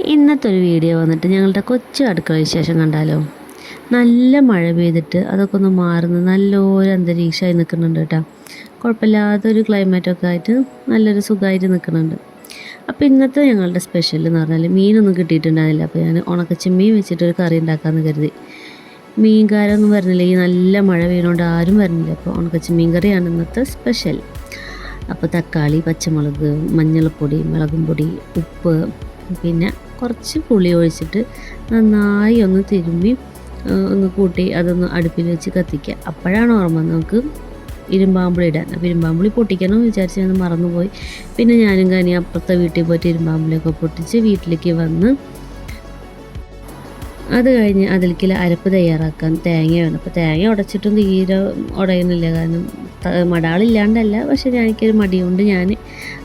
ഇന്നത്തെ ഒരു വീഡിയോ വന്നിട്ട് ഞങ്ങളുടെ കൊച്ചു അടുക്കള വിശേഷം കണ്ടാലോ? നല്ല മഴ പെയ്തിട്ട് അതൊക്കെ ഒന്ന് മാറുന്നു. നല്ലൊരു അന്തരീക്ഷമായി നിൽക്കുന്നുണ്ട് കേട്ടോ. കുഴപ്പമില്ലാത്തൊരു ക്ലൈമറ്റൊക്കെ ആയിട്ട് നല്ലൊരു സുഖമായിട്ട് നിൽക്കുന്നുണ്ട്. അപ്പോൾ ഇന്നത്തെ ഞങ്ങളുടെ സ്പെഷ്യൽ എന്ന് പറഞ്ഞാൽ മീനൊന്നും കിട്ടിയിട്ടുണ്ടായിരുന്നില്ല. അപ്പോൾ ഞാൻ ഉണക്കച്ചെമ്മീൻ വെച്ചിട്ടൊരു കറി ഉണ്ടാക്കാമെന്ന് കരുതി. മീൻകാരൊന്നും വരുന്നില്ല. ഈ നല്ല മഴ പെയ്യുന്നതുകൊണ്ട് ആരും വരുന്നില്ല. അപ്പോൾ ഉണക്കച്ചെമ്മീൻ കറിയാണ് ഇന്നത്തെ സ്പെഷ്യൽ അപ്പോൾ തക്കാളി പച്ചമുളക് മഞ്ഞൾപ്പൊടി മുളകും പൊടി ഉപ്പ് പിന്നെ കുറച്ച് പുളി ഒഴിച്ചിട്ട് നന്നായി ഒന്ന് തിരുമ്പി ഒന്ന് കൂട്ടി അതൊന്ന് അടുപ്പിൽ വെച്ച് കത്തിക്കുക. അപ്പോഴാണ് ഓർമ്മ നമുക്ക് ഇരുമ്പാമ്പുളി ഇടാൻ. അപ്പോൾ ഇരുമ്പാമ്പുളി പൊട്ടിക്കണം വിചാരിച്ച് ഞാൻ മറന്നുപോയി. പിന്നെ ഞാനും കനി അപ്പുറത്തെ വീട്ടിൽ പോയിട്ട് ഇരുമ്പാമ്പുളിയൊക്കെ പൊട്ടിച്ച് വീട്ടിലേക്ക് വന്ന് അത് കഴിഞ്ഞ് അതിലേക്ക് അരപ്പ് തയ്യാറാക്കാൻ തേങ്ങ വേണം. അപ്പോൾ തേങ്ങ ഉടച്ചിട്ടും തീരെ ഉടയുന്നില്ല. കാരണം മടാളില്ലാണ്ടല്ല. പക്ഷെ ഞാൻ എനിക്കൊരു മടി കൊണ്ട് ഞാൻ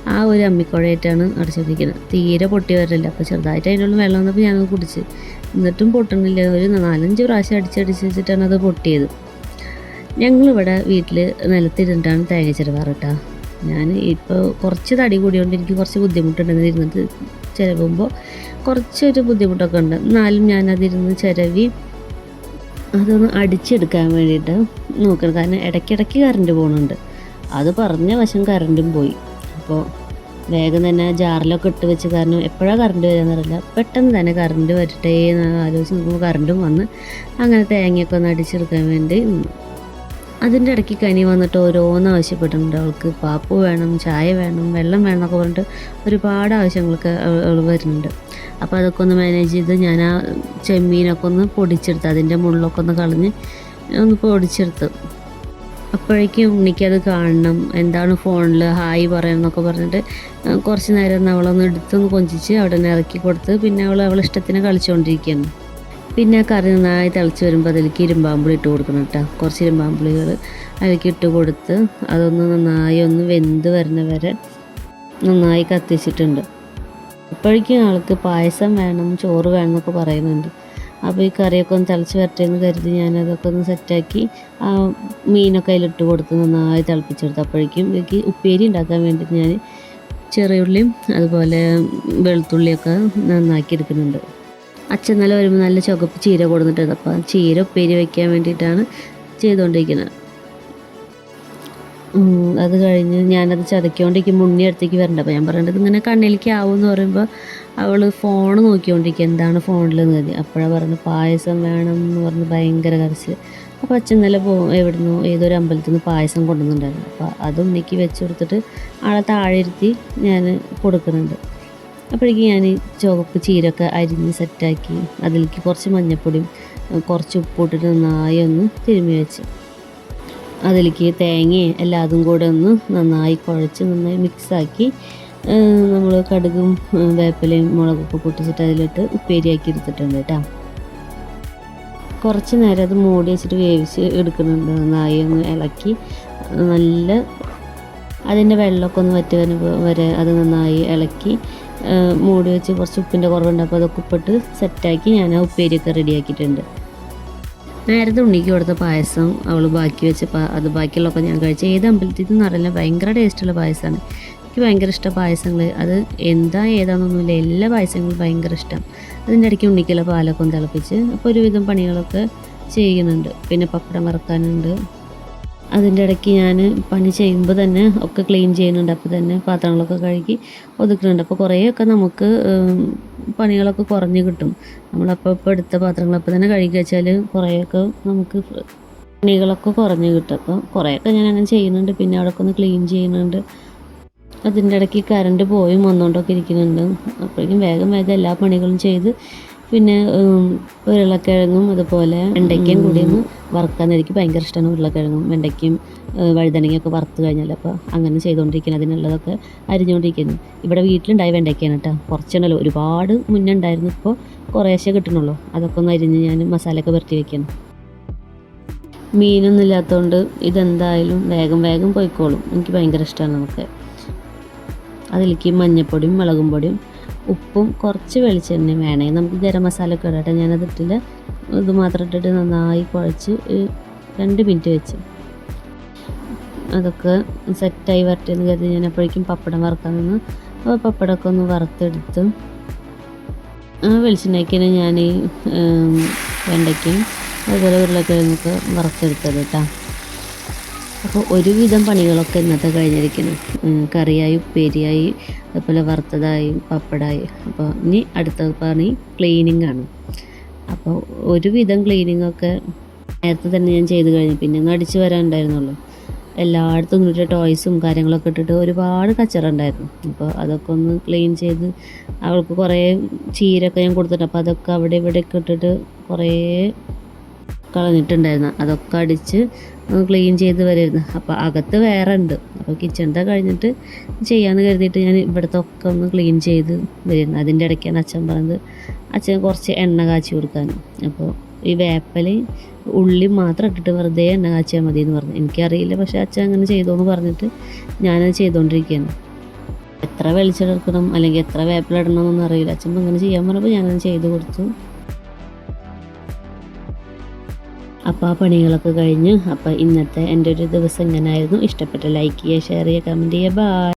ആ ഒരു അമ്മിക്കുഴയായിട്ടാണ് അടച്ചിരിക്കുന്നത് തീരെ പൊട്ടി വരില്ല അപ്പോൾ ചെറുതായിട്ട് അതിനുള്ള വെള്ളം വന്നപ്പോൾ ഞാനത് കുടിച്ച്. എന്നിട്ടും പൊട്ടുന്നില്ല ഒരു നാലഞ്ച് പ്രാവശ്യം അടിച്ചടിച്ച് വെച്ചിട്ടാണ് അത് പൊട്ടിയത്. ഞങ്ങളിവിടെ വീട്ടിൽ നിലത്തിരുന്നിട്ടാണ് തേങ്ങ ചിരവാറ് കേട്ടോ. ഞാൻ ഇപ്പോൾ കുറച്ച് തടി കൂടിയോണ്ട് എനിക്ക് കുറച്ച് ബുദ്ധിമുട്ടുണ്ടെന്ന് ഇരുന്നിട്ട് ചിരവുമ്പോൾ കുറച്ചൊരു ബുദ്ധിമുട്ടൊക്കെ ഉണ്ട്. എന്നാലും ഞാനതിരുന്ന് ചിരവി അതൊന്ന് അടിച്ചെടുക്കാൻ വേണ്ടിയിട്ട് നോക്കണം. കാരണം ഇടയ്ക്കിടയ്ക്ക് കറണ്ട് പോകുന്നുണ്ട് അത് പറഞ്ഞ വശം കറണ്ടും പോയി. അപ്പോൾ വേഗം തന്നെ ജാറിലൊക്കെ ഇട്ട് വെച്ച് കാരണം എപ്പോഴാണ് കറണ്ട് വരികയെന്നറിയില്ല പെട്ടെന്ന് തന്നെ കറണ്ട് വരട്ടെ എന്ന് ആലോചിച്ച് നോക്കുമ്പോൾ കറണ്ടും വന്ന് അങ്ങനെ തേങ്ങയൊക്കെ ഒന്ന് അടിച്ചെടുക്കാൻ വേണ്ടി അതിന്റെ ഇടയ്ക്ക് കനി വന്നിട്ട് ഓരോന്ന് ആവശ്യപ്പെട്ടിട്ടുണ്ട് അവൾക്ക് പാപ്പ് വേണം ചായ വേണം വെള്ളം വേണം എന്നൊക്കെ പറഞ്ഞിട്ട് ഒരുപാട് ആവശ്യങ്ങളൊക്കെ അവൾ വരുന്നുണ്ട്. അപ്പോൾ അതൊക്കെ ഒന്ന് മാനേജ് ചെയ്ത് ഞാൻ ആ ചെമ്മീനൊക്കെ ഒന്ന് പൊടിച്ചെടുത്ത് അതിന്റെ മുള്ളൊക്കെ ഒന്ന് കളഞ്ഞ് ഒന്ന് പൊടിച്ചെടുത്ത്. അപ്പോഴേക്കും ഉണ്ണിക്കത് കാണണം എന്താണ് ഫോണിൽ ഹായ് പറയണം എന്നൊക്കെ പറഞ്ഞിട്ട് കുറച്ച് നേരം അവളൊന്ന് എടുത്തൊന്ന് കൊഞ്ചിച്ച് അവിടെ നിന്ന് ഇറക്കി കൊടുത്ത് പിന്നെ അവൾ അവളിഷ്ടത്തിന് കളിച്ചുകൊണ്ടിരിക്കുന്നു പിന്നെ കറി നന്നായി തിളച്ച് വരുമ്പോൾ അതിലേക്ക് ഇരുമ്പാമ്പുളി ഇട്ട് കൊടുക്കണം കേട്ടോ കുറച്ച് ഇരുമ്പാമ്പുളികൾ അതിലേക്ക് ഇട്ട് കൊടുത്ത് അതൊന്ന് നന്നായി ഒന്ന് വെന്ത് വരുന്ന വരെ നന്നായി കത്തിച്ചിട്ടുണ്ട്. ഇപ്പോഴേക്കും ആൾക്ക് പായസം വേണം ചോറ് വേണം എന്നൊക്കെ പറയുന്നുണ്ട്. അപ്പോൾ ഈ കറിയൊക്കെ ഒന്ന് തിളച്ച് വരട്ടെ എന്ന് കരുതി ഞാനതൊക്കെ ഒന്ന് സെറ്റാക്കി ആ മീനൊക്കെ അതിലിട്ട് കൊടുത്ത് നന്നായി തിളപ്പിച്ചെടുത്തു അപ്പോഴേക്കും എനിക്ക് ഉപ്പേരി ഉണ്ടാക്കാൻ വേണ്ടി ഞാൻ ചെറിയുള്ളിയും അതുപോലെ വെളുത്തുള്ളിയൊക്കെ നന്നാക്കി എടുക്കുന്നുണ്ട്. അച്ഛൻ നല്ല വരുമ്പോൾ നല്ല ചുവപ്പ് ചീര കൊടുത്തിട്ടുണ്ട്. അപ്പോൾ ചീര ഉപ്പേരി വയ്ക്കാൻ വേണ്ടിയിട്ടാണ് ചെയ്തുകൊണ്ടിരിക്കുന്നത് അത് കഴിഞ്ഞ് ഞാനത് ചതയ്ക്കൊണ്ടിരിക്കുമ്പോൾ ഉണ്ണി അടുത്തേക്ക് വരണ്ട. അപ്പോൾ ഞാൻ പറയേണ്ടത് ഇങ്ങനെ കണ്ണിലേക്ക് ആവും എന്ന് പറയുമ്പോൾ അവൾ ഫോൺ നോക്കിക്കൊണ്ടിരിക്കുക എന്താണ് ഫോണിലെന്ന് കരുതി അപ്പോഴാണ് പറഞ്ഞ് പായസം വേണം എന്ന് പറഞ്ഞ് ഭയങ്കര കരച്ചിൽ അപ്പോൾ അച്ഛൻ നല്ല പോ എവിടുന്നു ഏതൊരു അമ്പലത്തിൽ നിന്ന് പായസം കൊണ്ടുവന്നിട്ടുണ്ടായിരുന്നു. അപ്പോൾ അത് ഉണ്ണിക്ക് വെച്ച് കൊടുത്തിട്ട് ആളെ താഴെ ഇരുത്തി ഞാൻ കൊടുക്കുന്നുണ്ട്. അപ്പോഴേക്കും ഞാൻ ചുവപ്പ് ചീരൊക്കെ അരിഞ്ഞ് സെറ്റാക്കി അതിലേക്ക് കുറച്ച് മഞ്ഞൾപ്പൊടിയും ഏഹ് കുറച്ച് ഉപ്പിട്ടിട്ട് നന്നായി ഒന്ന് തിരുമ്മി വെച്ച്. അതിലേക്ക് തേങ്ങയും എല്ലാതും കൂടെ ഒന്ന് നന്നായി കുഴച്ച് നന്നായി മിക്സാക്കി നമ്മൾ കടുകും വേപ്പലയും മുളകൊക്കെ പൊട്ടിച്ചിട്ട് അതിലിട്ട് ഉപ്പേരിയാക്കി എടുത്തിട്ടുണ്ട് കേട്ടോ. കുറച്ച് നേരം അത് മൂടി വെച്ചിട്ട് വേവിച്ച് എടുക്കുന്നുണ്ട്. നന്നായി ഒന്ന് ഇളക്കി നല്ല അതിന്റെ വെള്ളമൊക്കെ ഒന്ന് വറ്റി വരെ അത് നന്നായി ഇളക്കി മൂടി വെച്ച് കുറച്ച് ഉപ്പിന്റെ കുറവുണ്ട്. അപ്പോൾ അതൊക്കെ ഉപ്പിട്ട് സെറ്റാക്കി ഞാൻ ആ ഉപ്പേരിയൊക്കെ റെഡിയാക്കിയിട്ടുണ്ട്. നേരത്തെ ഉണ്ണിക്ക് കൊടുത്ത പായസം അവൾ ബാക്കി വെച്ച് അത് ബാക്കിയുള്ളതൊക്കെ ഞാൻ കഴിച്ച ഏത് അമ്പലത്തിൽ നിന്ന് അറിയില്ല. ഭയങ്കര ടേസ്റ്റുള്ള പായസമാണ്. എനിക്ക് ഭയങ്കര ഇഷ്ടം പായസങ്ങൾ. അത് എന്താ ഏതാണെന്നൊന്നുമില്ല. എല്ലാ പായസങ്ങളും ഭയങ്കര ഇഷ്ടം. അതിന്റെ ഇടയ്ക്ക് ഉണ്ണിക്കുള്ള പാലൊക്കെ തിളപ്പിച്ച് അപ്പോൾ ഒരുവിധം പണികളൊക്കെ ചെയ്യുന്നുണ്ട്. പിന്നെ പപ്പടം വറക്കാനുണ്ട്. അതിന്റെ ഇടയ്ക്ക് ഞാൻ പണി ചെയ്യുമ്പോൾ തന്നെ ഒക്കെ ക്ലീൻ ചെയ്യുന്നുണ്ട്. അപ്പോൾ തന്നെ പാത്രങ്ങളൊക്കെ കഴുകി ഒതുക്കുന്നുണ്ട്. അപ്പോൾ കുറേയൊക്കെ നമുക്ക് പണികളൊക്കെ കുറഞ്ഞ് കിട്ടും. നമ്മളപ്പോൾ ഇപ്പോൾ എടുത്ത പാത്രങ്ങളപ്പോൾ തന്നെ കഴുകി വെച്ചാൽ കുറേയൊക്കെ നമുക്ക് പണികളൊക്കെ കുറഞ്ഞ് കിട്ടും. അപ്പോൾ കുറേയൊക്കെ ഞാൻ അങ്ങനെ ചെയ്യുന്നുണ്ട്. പിന്നെ അവിടെയൊക്കെ ഒന്ന് ക്ലീൻ ചെയ്യുന്നുണ്ട്. അതിന്റെ ഇടയ്ക്ക് കറണ്ട് പോയും വന്നുകൊണ്ടൊക്കെ ഇരിക്കുന്നുണ്ട്. അപ്പോഴേക്കും വേഗം വേഗം എല്ലാ പണികളും ചെയ്ത് പിന്നെ ഉരുളക്കിഴങ്ങും അതുപോലെ വെണ്ടയ്ക്കയും കൂടി ഒന്ന് വറുക്കാൻ എനിക്ക് ഭയങ്കര ഇഷ്ടമാണ് ഉരുളക്കിഴങ്ങും വെണ്ടയ്ക്കയും വഴുതനങ്ങയൊക്കെ വറുത്ത് കഴിഞ്ഞാൽ അപ്പോൾ അങ്ങനെ ചെയ്തുകൊണ്ടിരിക്കുന്നത് അതിനുള്ളതൊക്കെ അരിഞ്ഞുകൊണ്ടിരിക്കുന്നു ഇവിടെ വീട്ടിലുണ്ടായി വെണ്ടയ്ക്കയാണ് കേട്ടോ കുറച്ചുണ്ടല്ലോ. ഒരുപാട് മുന്നേ ഉണ്ടായിരുന്നു. ഇപ്പോൾ കുറേശ്ശേ കിട്ടണുള്ളൂ. അതൊക്കെ ഒന്ന് അരിഞ്ഞ് ഞാൻ മസാലയൊക്കെ പുരട്ടി വെക്കണം മീനൊന്നും ഇല്ലാത്തതുകൊണ്ട് ഇതെന്തായാലും വേഗം വേഗം പോയിക്കോളും. എനിക്ക് ഭയങ്കര ഇഷ്ടമാണ് നമുക്ക് അതിലേക്ക് മഞ്ഞൾപ്പൊടിയും മുളകും പൊടിയും ഉപ്പും കുറച്ച് വെളിച്ചെണ്ണയും വേണേ. നമുക്ക് ഗരം മസാല ഒക്കെ ഇടട്ടെ ഞാനത് ഇട്ടില്ല. ഇത് മാത്രം ഇട്ടിട്ട് നന്നായി കുഴച്ച് രണ്ട് മിനിറ്റ് വെച്ച്. അതൊക്കെ സെറ്റായി വരട്ടെന്ന് കരുതി ഞാൻ അപ്പോഴേക്കും പപ്പടം വറുക്കാൻ നിന്ന്. അപ്പോൾ പപ്പടമൊക്കെ ഒന്ന് വറുത്തെടുത്ത്. ആ വെളിച്ചെണ്ണയ്ക്ക് ഞാൻ ഞാൻ വെണ്ടയ്ക്കും അതുപോലെ ഉരുളക്കിഴങ്ങൊക്കെ വറുത്തെടുത്തത് കേട്ടോ. അപ്പോൾ ഒരുവിധം പണികളൊക്കെ ഇന്നത്തെ കഴിഞ്ഞിരിക്കുന്നു. കറിയായി ഉപ്പേരിയായി അതുപോലെ വറുത്തതായി പപ്പടായി. അപ്പോൾ ഇനി അടുത്ത പണി ക്ലീനിങ് ആണ്. അപ്പോൾ ഒരുവിധം ക്ലീനിങ് ഒക്കെ നേരത്തെ തന്നെ ഞാൻ ചെയ്ത് കഴിഞ്ഞു. പിന്നെ അങ്ങ് അടിച്ചു വരാനുണ്ടായിരുന്നുള്ളൂ എല്ലായിടത്തും ഇട്ടിട്ട് ടോയ്സും കാര്യങ്ങളൊക്കെ ഇട്ടിട്ട് ഒരുപാട് കച്ചറ ഉണ്ടായിരുന്നു. അപ്പോൾ അതൊക്കെ ഒന്ന് ക്ലീൻ ചെയ്ത് അവൾക്ക് കുറേ ചീരൊക്കെ ഞാൻ കൊടുത്തിട്ടുണ്ട്. അപ്പോൾ അതൊക്കെ അവിടെ ഇവിടെയൊക്കെ ഇട്ടിട്ട് കുറേ കളഞ്ഞിട്ടുണ്ടായിരുന്നു. അതൊക്കെ അടിച്ച് ക്ലീൻ ചെയ്ത് വരുമായിരുന്നു അപ്പോൾ അകത്ത് വേറെ ഉണ്ട്. അപ്പോൾ കിച്ചണിന്റെ കഴിഞ്ഞിട്ട് ചെയ്യാമെന്ന് കരുതിയിട്ട് ഞാൻ ഇവിടുത്തെ ഒക്കെ ഒന്ന് ക്ലീൻ ചെയ്ത് വരുന്നു അതിന്റെ ഇടയ്ക്കാണ് അച്ഛൻ പറഞ്ഞത് അച്ഛൻ കുറച്ച് എണ്ണ കാച്ചി കൊടുക്കാൻ അപ്പോൾ ഈ വേപ്പൽ ഉള്ളി മാത്രം ഇട്ടിട്ട് വെറുതെ എണ്ണ കാച്ചിയാൽ മതി എന്ന് പറഞ്ഞു. എനിക്കറിയില്ല പക്ഷേ അച്ഛൻ അങ്ങനെ ചെയ്തോന്ന് പറഞ്ഞിട്ട് ഞാനത് ചെയ്തുകൊണ്ടിരിക്കുകയാണ് എത്ര വെളിച്ചെടുക്കണം അല്ലെങ്കിൽ എത്ര വേപ്പിലിടണം എന്നൊന്നും അറിയില്ല. അച്ഛൻ അങ്ങനെ ചെയ്യാൻ പറഞ്ഞപ്പോൾ ഞാനത് ചെയ്ത് കൊടുത്തു. അപ്പോൾ ആ പണികളൊക്കെ കഴിഞ്ഞ് അപ്പോൾ ഇന്നത്തെ എന്റെ ഒരു ദിവസം ഇങ്ങനെ ആയിരുന്നു ഇഷ്ടപ്പെട്ട ലൈക്ക് ചെയ്യുക ഷെയർ ചെയ്യുക കമന്റ് ചെയ്യുക. ബൈ